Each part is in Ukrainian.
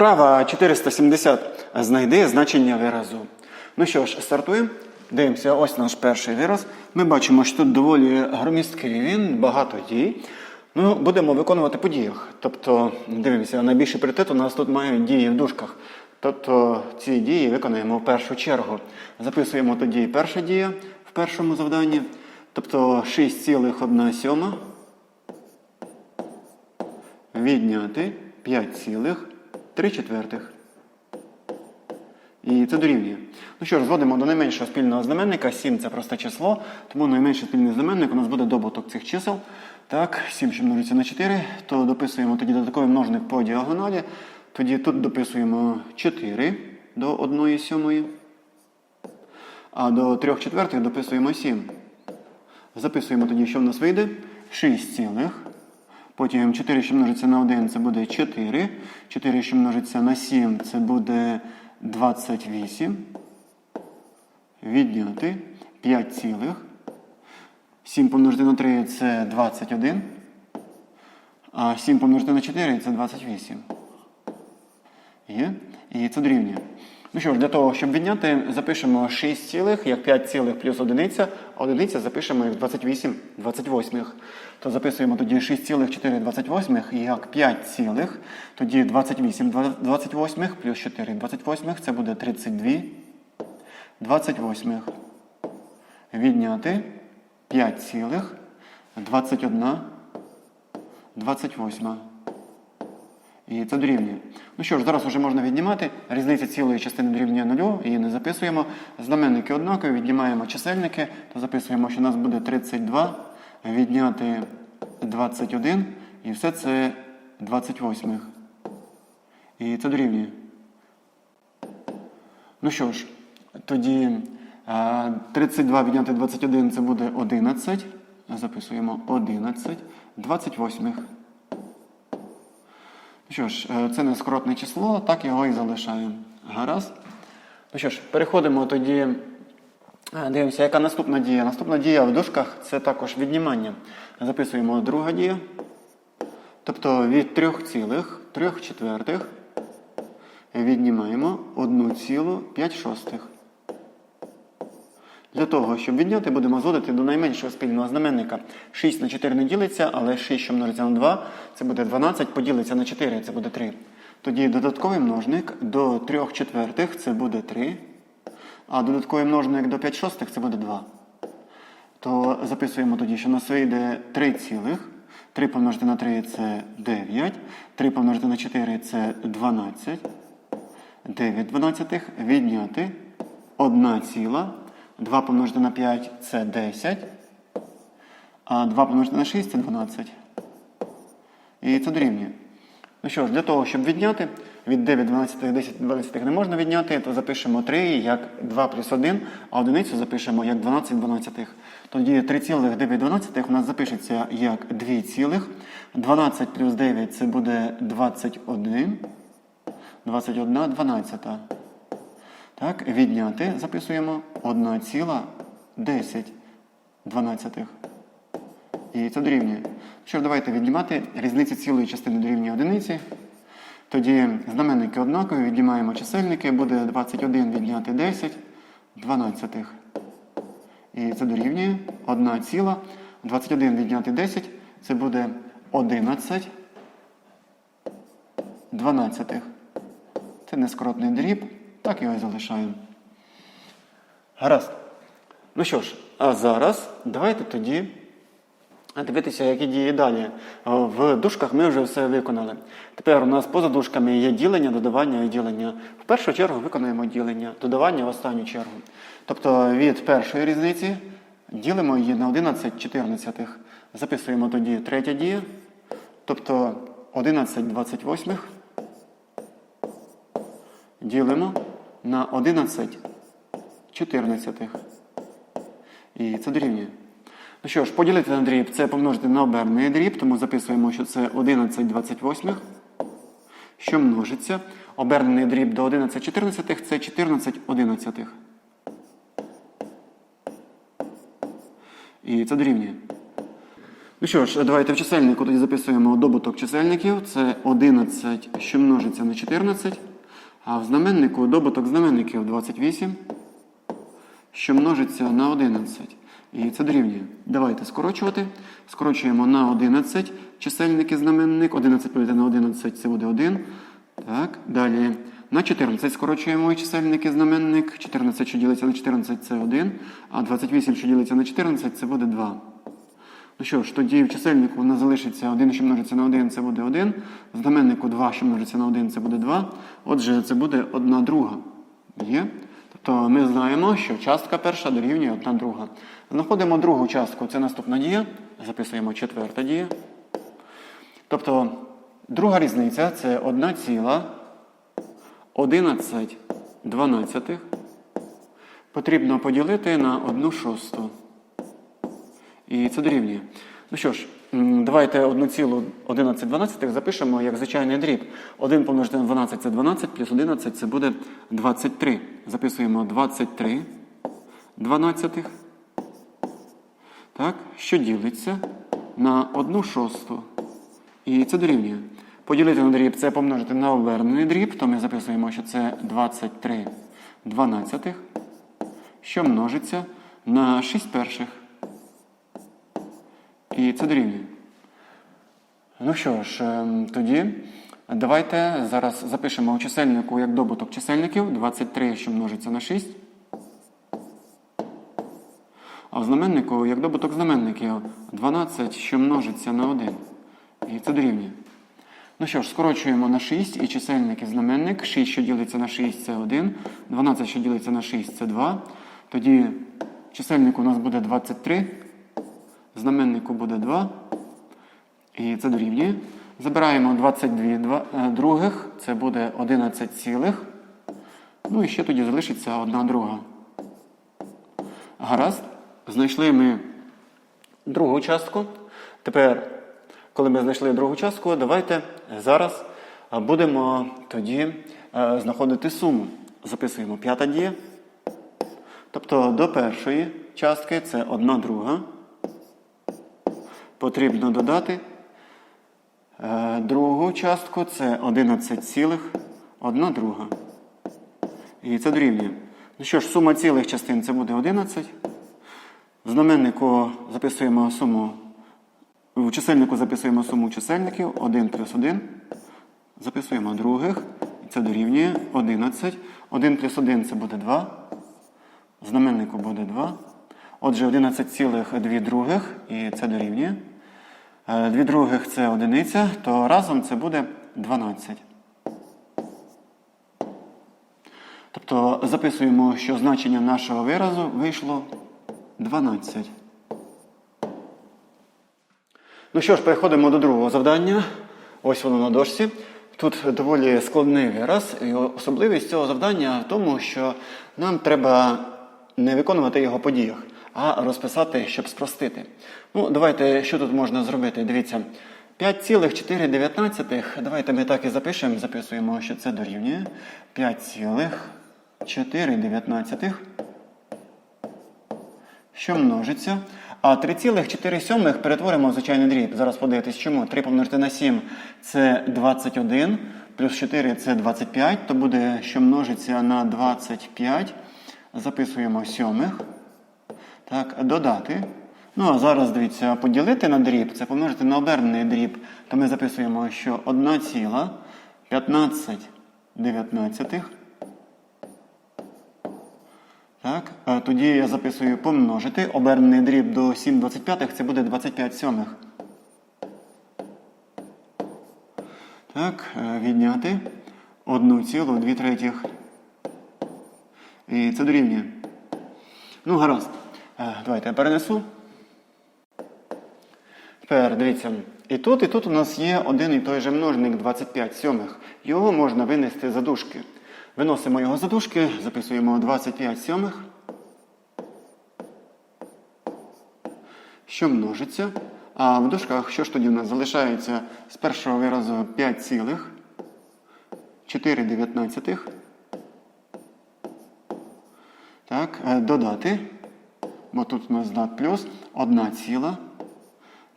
Справа 470 знайде значення виразу. Ну що ж, стартуємо. Дивимося, ось наш перший вираз. Ми бачимо, що тут доволі громісткий він, багато дій. Ну, Будемо виконувати по діях. Тобто, дивимося, найбільший пріоритет у нас тут мають дії в дужках. Тобто ці дії виконаємо в першу чергу. Записуємо тоді перша дія в першому завданні. Тобто 6,1 відняти 5, 3 четвертих. І це дорівнює. Ну що ж, зводимо до найменшого спільного знаменника. 7 це просте число, тому найменший спільний знаменник у нас буде добуток цих чисел. Так, 7, що множиться на 4, то дописуємо тоді додатковий множник по діагоналі. Тоді тут дописуємо 4 до 1 сьомої. А до 3 четвертих дописуємо 7. Записуємо тоді, що в нас вийде. 6 цілих Потім 4, що множиться на 1, це буде 4. 4, що множиться на 7, це буде 28. Відняти 5 цілих. 7 помножити на 3 це 21. А 7 помножити на 4 це 28. Є? І це дорівнює. Ну що ж, для того, щоб відняти, запишемо 6 цілих, як 5 цілих плюс одиниця, а одиниця запишемо як 28 28. То записуємо тоді 6 цілих 4 28 як 5 цілих, тоді 28 28 плюс 4 28, це буде 32 28. Відняти 5 цілих 21 28. І це дорівнює. Ну що ж, зараз вже можна віднімати. Різниця цілої частини дорівнює нулю, її не записуємо. Знаменники однакові, віднімаємо чисельники, то записуємо, що у нас буде 32, відняти 21, і все це 28. І це дорівнює. Ну що ж, тоді 32 відняти 21 це буде 11. Записуємо 11, 28. Що ж, е, це не скоротне число, так його і залишаємо. Гаразд. Ну що ж, переходимо тоді. е, Дивимося, яка наступна дія. Наступна дія в дужках це також віднімання. Записуємо друга дія. Тобто від 3 цілих 3 четвертих віднімаємо 1,5 шостих. Для того, щоб відняти, будемо зводити до найменшого спільного знаменника. 6 на 4 не ділиться, але 6, що множиться на 2, це буде 12, поділиться на 4, це буде 3. Тоді додатковий множник до 3 четвертих це буде 3. А додатковий множник до 5 шостих це буде 2. То записуємо тоді, що у нас вийде 3 цілих. 3 помножити на 3 це 9. 3 помножити на 4 це 12. 9 дванадцятих відняти 1 ціла. 2 помножити на 5 це 10. А 2 помножити на 6 це 12. І це дорівнює. Ну що ж, для того, щоб відняти, від 9 12 10 12 не можна відняти, то запишемо 3 як 2 плюс 1, а одиницю запишемо як 12 12. Тоді 3,9 у нас запишеться як 2 цілих. 12 плюс 9 це буде 21. 21 12. Так, відняти записуємо 1,10 дванадцятих. І це дорівнює. Що давайте віднімати різницю цілої частини дорівнює одиниці. Тоді знаменники однакові, віднімаємо чисельники, буде 21 відняти 10 дванадцятих. І це дорівнює 1 ціла. 21 відняти 10 це буде 11 дванадцятих. Це нескоротний дріб, так його і залишаємо. Гаразд. Ну що ж, а зараз давайте тоді дивитися, які дії далі. В дужках ми вже все виконали. Тепер у нас поза дужками є ділення, додавання і ділення. В першу чергу виконуємо ділення, додавання в останню чергу. Тобто від першої різниці ділимо її на 11 чотирнадцятих. Записуємо тоді третя дія. Тобто 11 28 ділимо на 11 чотирнадцятих. І це дорівнює. Ну що ж, поділити на дріб це помножити на обернений дріб, тому записуємо, що це 11 28, що множиться. Обернений дріб до 11 чотирнадцятих це 14 одинадцятих. І це дорівнює. Ну що ж, давайте в чисельнику тоді записуємо добуток чисельників. Це 11, що множиться на 14. А в знаменнику добуток знаменників 28, що множиться на 11. І це дорівнює. Давайте скорочувати. Скорочуємо на 11 чисельник і знаменник. 11 поділити на 11 це буде 1. Так, далі. На 14 скорочуємо і чисельник і знаменник. 14, що ділиться на 14, це 1. А 28, що ділиться на 14, це буде 2. Ну що ж, тоді в чисельнику у нас залишиться 1, що множиться на 1, це буде 1. В знаменнику 2, що множиться на 1, це буде 2. Отже, це буде 1 друга. Є? Тобто ми знаємо, що частка перша дорівнює 1 друга. Знаходимо другу частку, це наступна дія. Записуємо четверта дія. Тобто друга різниця це 1 ціла 11 дванадцятих. Потрібно поділити на 1 шосту. І це дорівнює. Ну що ж, давайте 1,11 12 запишемо як звичайний дріб. 1 помножити на 12 це 12, плюс 11 це буде 23. Записуємо 23 дванадцятих. Так, що ділиться на 1 шосту. І це дорівнює. Поділити на дріб це помножити на обернений дріб, то ми записуємо, що це 23 дванадцятих, що множиться на 6 перших. І це дорівнює. Ну що ж, ем, тоді давайте зараз запишемо у чисельнику як добуток чисельників 23, що множиться на 6. А в знаменнику як добуток знаменників 12, що множиться на 1. І це дорівнює. Ну що ж, скорочуємо на 6 і чисельник і знаменник. 6, що ділиться на 6, це 1. 12, що ділиться на 6, це 2. Тоді чисельник у нас буде 23. Знаменнику буде 2. І це дорівнює. Забираємо 22 е, других, це буде 11 цілих. Ну і ще тоді залишиться одна друга. Гаразд. Знайшли ми другу частку. Тепер, коли ми знайшли другу частку, давайте зараз е, будемо тоді е, знаходити суму. Записуємо п'ята дія. Тобто до першої частки це одна друга. Потрібно додати е, другу частку це 11 цілих, одна друга. І це дорівнює. Ну що ж, сума цілих частин це буде 11. В знаменнику записуємо суму. В чисельнику записуємо суму чисельників 1 плюс 1. Записуємо других. Це дорівнює 11. 1 плюс 1 це буде 2. В знаменнику буде 2. Отже, 11 цілих 2 других, і це дорівнює. Е, Дві других це одиниця, то разом це буде 12. Тобто записуємо, що значення нашого виразу вийшло 12. Ну що ж, переходимо до другого завдання. Ось воно на дошці. Тут доволі складний вираз. І особливість цього завдання в тому, що нам треба не виконувати його по діях, а розписати, щоб спростити. Ну, давайте, що тут можна зробити? Дивіться. 5,4. Давайте ми так і запишемо. Записуємо, що це дорівнює. 5,4 що множиться. А 3,4 перетворимо в звичайний дріб. Зараз подивитись, чому. 3 помножити на 7 це 21, плюс 4 це 25, то буде, що множиться на 25. Записуємо сьомих. Так, додати. Ну, а зараз, дивіться, поділити на дріб, це помножити на обернений дріб, то ми записуємо, що 1 ціла 15 дев'ятнадцятих. Так, а тоді я записую помножити. Обернений дріб до 7 25 це буде 25 сьомих. Так, е, відняти 1 цілу 2 третіх. І це дорівнює. Ну, гаразд. Е, Давайте я перенесу. Тепер дивіться. І тут, і тут у нас є один і той же множник 25 сьомих. Його можна винести за дужки. Виносимо його за дужки, записуємо 25 сьомих. Що множиться. А в дужках, що ж тоді у нас залишається з першого виразу 5 цілих, 4 дев'ятнадцятих. Так, е, додати, бо тут у нас знак плюс, 1 ціла,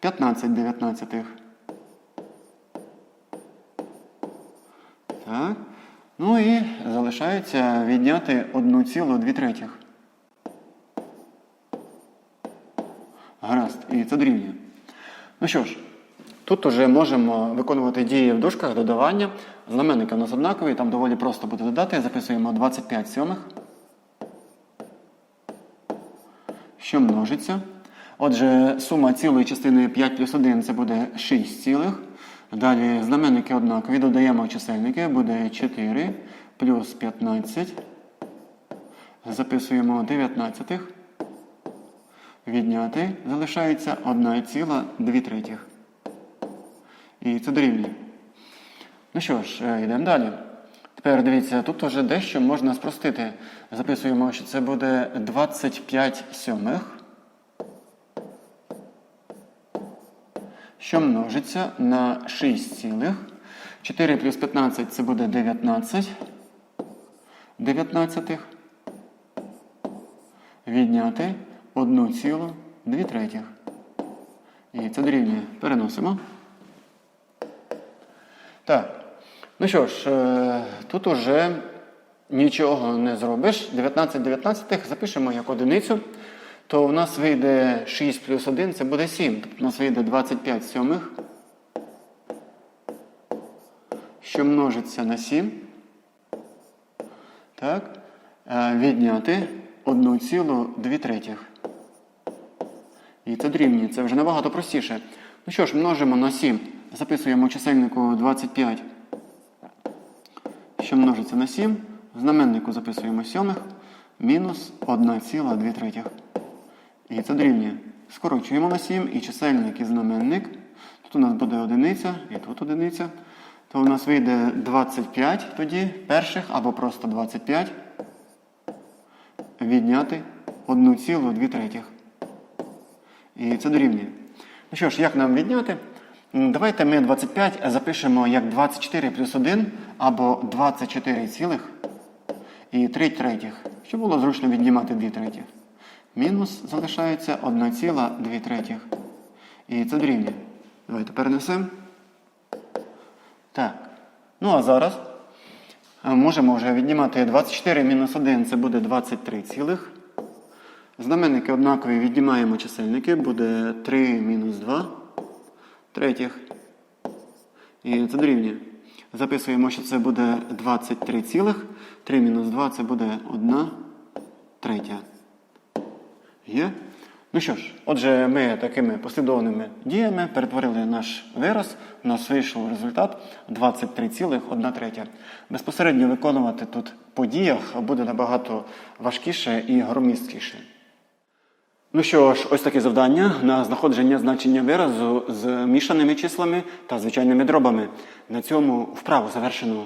15 дев'ятнадцятих. Так. Ну і залишається відняти 1,2 третіх. Гаразд, і це дорівнює. Ну що ж, тут уже можемо виконувати дії в дужках додавання. Знаменники у нас однакові, там доволі просто буде додати. Записуємо 25 сьомих. Що множиться. Отже, сума цілої частини 5 плюс 1 це буде 6 цілих. Далі знаменники однакові, додаємо чисельники, буде 4 плюс 15. Записуємо 19. Відняти залишається 1,2 третіх. І це дорівнює. Ну що ж, е, йдемо далі. Тепер дивіться, тут вже дещо можна спростити. Записуємо, що це буде 25 сьомих. Що множиться на 6 цілих. 4 плюс 15 це буде 19. 19. Відняти 1,2 третіх. І це дорівнює. Переносимо. Так. Ну що ж, е, тут уже нічого не зробиш. 19 19 запишемо як одиницю. То у нас вийде 6 плюс 1, це буде 7. Тобто у нас вийде 25 сьомих. Що множиться на 7. Так. Е, Відняти 1,2 третіх. І це дорівнює. Це вже набагато простіше. Ну що ж, множимо на 7. Записуємо в чисельнику 25. Що множиться на 7. В знаменнику записуємо сьомих. Мінус 1,2 третіх. І це дорівнює. Скорочуємо на 7 і чисельник і знаменник. Тут у нас буде одиниця і тут одиниця. То у нас вийде 25 тоді перших або просто 25. Відняти 1,2 третіх. І це дорівнює. Ну що ж, як нам відняти? Давайте ми 25 запишемо як 24 плюс 1 або 24 цілих і 3 третіх. Щоб було зручно віднімати 2 третіх. Мінус залишається 1,2 третіх. І це дорівнює. Давайте перенесемо. Так. Ну а зараз е, можемо вже віднімати 24 мінус 1, це буде 23 цілих. Знаменники однакові віднімаємо чисельники, буде 3 мінус 2 третіх. І це дорівнює. Записуємо, що це буде 23 цілих. 3 мінус 2 це буде 1 третя. Є? Ну що ж, отже, ми такими послідовними діями перетворили наш вираз. У нас вийшов результат 23,1 третя. Безпосередньо виконувати тут по діях буде набагато важкіше і громісткіше. Ну що ж, ось таке завдання на знаходження значення виразу з мішаними числами та звичайними дробами. На цьому вправу завершено.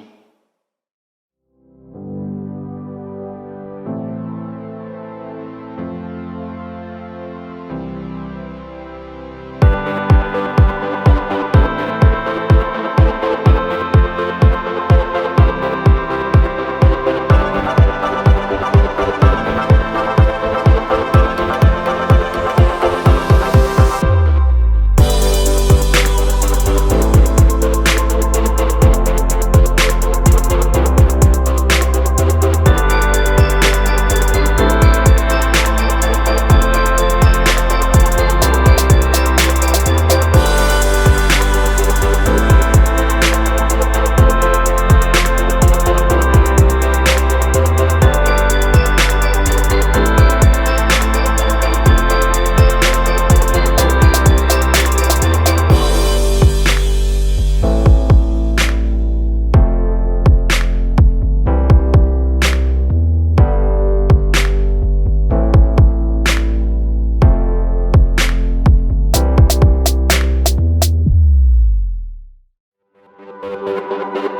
Música